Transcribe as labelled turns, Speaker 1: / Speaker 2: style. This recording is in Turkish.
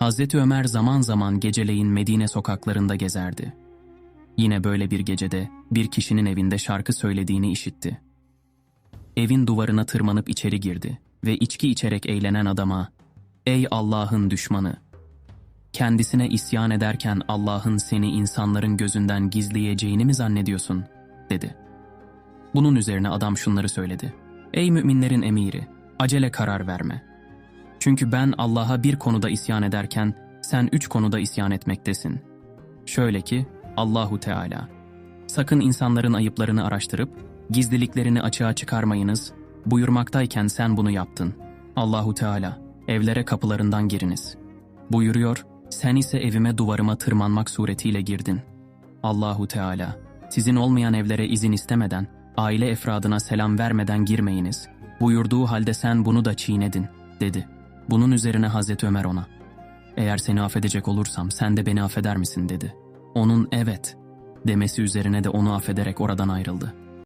Speaker 1: Hazreti Ömer zaman zaman geceleyin Medine sokaklarında gezerdi. Yine böyle bir gecede bir kişinin evinde şarkı söylediğini işitti. Evin duvarına tırmanıp içeri girdi ve içki içerek eğlenen adama "Ey Allah'ın düşmanı, kendisine isyan ederken Allah'ın seni insanların gözünden gizleyeceğini mi zannediyorsun?" dedi. Bunun üzerine adam şunları söyledi. Ey müminlerin emiri, acele karar verme. Çünkü ben Allah'a bir konuda isyan ederken sen üç konuda isyan etmektesin. Şöyle ki Allahu Teala. Sakın insanların ayıplarını araştırıp gizliliklerini açığa çıkarmayınız buyurmaktayken sen bunu yaptın. Allahu Teala evlere kapılarından giriniz. Buyuruyor sen ise evime duvarıma tırmanmak suretiyle girdin. Allahu Teala sizin olmayan evlere izin istemeden aile efradına selam vermeden girmeyiniz. Buyurduğu halde sen bunu da çiğnedin dedi. Bunun üzerine Hazreti Ömer ona eğer seni affedecek olursam sen de beni affeder misin dedi. Onun evet demesi üzerine de onu affederek oradan ayrıldı.